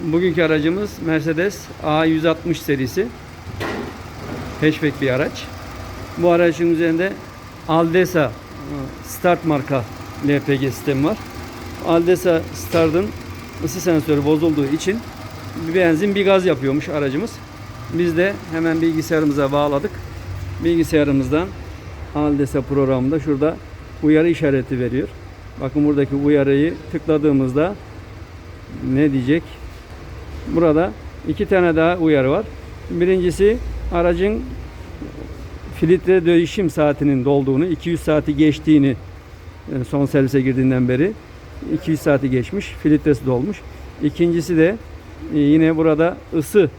Bugünkü aracımız Mercedes A160 serisi. Hatchback bir araç. Bu aracın üzerinde Aldesa e, Start marka LPG sistemi var. Aldesa Start'ın ısı sensörü bozulduğu için bir benzin bir gaz yapıyormuş aracımız. Biz de hemen bilgisayarımıza bağladık. Bilgisayarımızdan Aldesa programında şurada uyarı işareti veriyor. Bakın buradaki uyarıyı tıkladığımızda ne diyecek? Burada iki tane daha uyarı var. Birincisi aracın filtre değişim saatinin dolduğunu, 200 saati geçtiğini e, son servise girdiğinden beri 200 saati geçmiş, filtresi dolmuş. İkincisi de e, yine burada ısı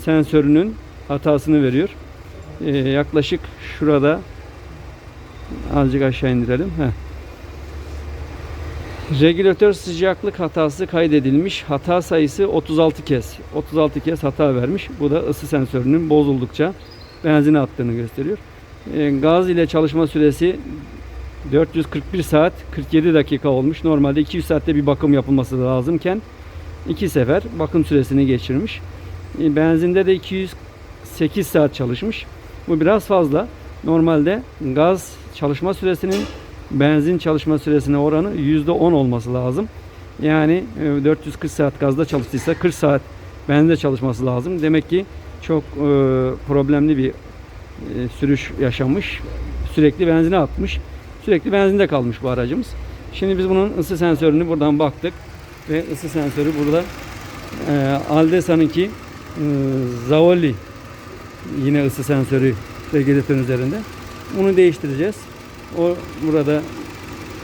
sensörünün hatasını veriyor. E, yaklaşık şurada azıcık aşağı indirelim. Heh. Regülatör sıcaklık hatası kaydedilmiş. Hata sayısı 36 kez. 36 kez hata vermiş. Bu da ısı sensörünün bozuldukça benzin attığını gösteriyor. E, gaz ile çalışma süresi 441 saat 47 dakika olmuş. Normalde 200 saatte bir bakım yapılması lazımken iki sefer bakım süresini geçirmiş. E, benzinde de 208 saat çalışmış. Bu biraz fazla. Normalde gaz çalışma süresinin benzin çalışma süresine oranı %10 olması lazım. Yani e, 440 saat gazda çalıştıysa 40 saat benzinde çalışması lazım. Demek ki çok e, problemli bir e, sürüş yaşamış. Sürekli benzine atmış. Sürekli benzinde kalmış bu aracımız. Şimdi biz bunun ısı sensörünü buradan baktık ve ısı sensörü burada e, Aldesa'nınki e, Zavoli yine ısı sensörü regülatörün üzerinde. Bunu değiştireceğiz. O burada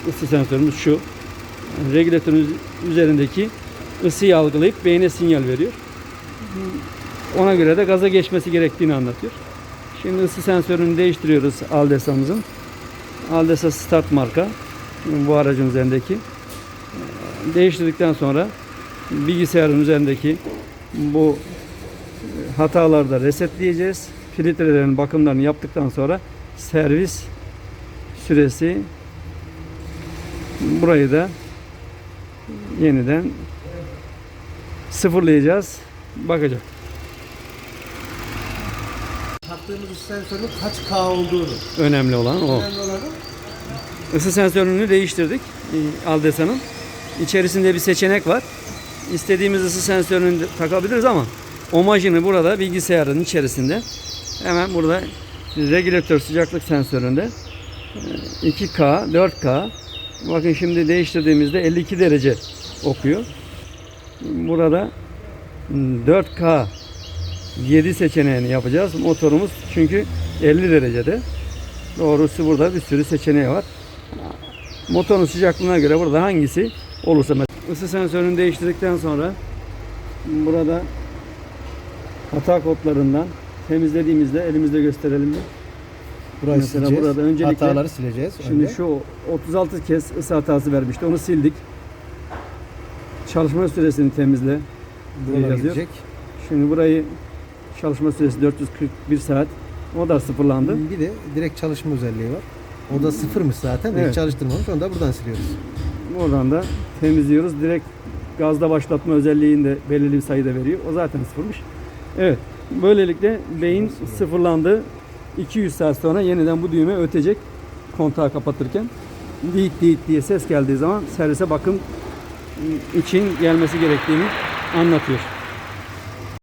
ısı sensörümüz şu. Regülatörün üzerindeki ısıyı algılayıp beyne sinyal veriyor. Ona göre de gaza geçmesi gerektiğini anlatıyor. Şimdi ısı sensörünü değiştiriyoruz Aldesa'mızın. Aldesa Start marka bu aracın üzerindeki. Değiştirdikten sonra bilgisayarın üzerindeki bu hatalarda resetleyeceğiz. Filtrelerin bakımlarını yaptıktan sonra servis süresi burayı da yeniden sıfırlayacağız. Bakacak. Taktığımız sensörün kaç K olduğunu. Önemli olan o. Önemli olanı Isı sensörünü değiştirdik e, Aldesa'nın. İçerisinde bir seçenek var. İstediğimiz ısı sensörünü takabiliriz ama omajını burada bilgisayarın içerisinde hemen burada regülatör sıcaklık sensöründe 2K, 4K bakın şimdi değiştirdiğimizde 52 derece okuyor. Burada mm, 4K 7 seçeneğini yapacağız. Motorumuz çünkü 50 derecede. Doğrusu burada bir sürü seçeneği var. Motorun sıcaklığına göre burada hangisi olursa mesela ısı sensörünü değiştirdikten sonra burada hata kodlarından temizlediğimizde elimizde gösterelim mi? Burayı Mesela sileceğiz. burada öncelikle- Hataları sileceğiz. Şimdi önce. şu 36 kez ısı hatası vermişti. Onu sildik. Çalışma süresini temizle. Buralara yazıyor. gidecek. Şimdi burayı çalışma süresi 441 saat. O da sıfırlandı. Bir de direkt çalışma özelliği var. O da sıfırmış zaten. Evet. Hiç çalıştırmamış. Onu da buradan siliyoruz. Oradan da temizliyoruz. Direkt gazda başlatma özelliğini de belirli bir sayıda veriyor. O zaten sıfırmış. Evet. Böylelikle beyin sıfırlandı. 200 saat sonra yeniden bu düğme ötecek. Kontağı kapatırken. Deyit deyit diye ses geldiği zaman servise bakım için gelmesi gerektiğini anlatıyor.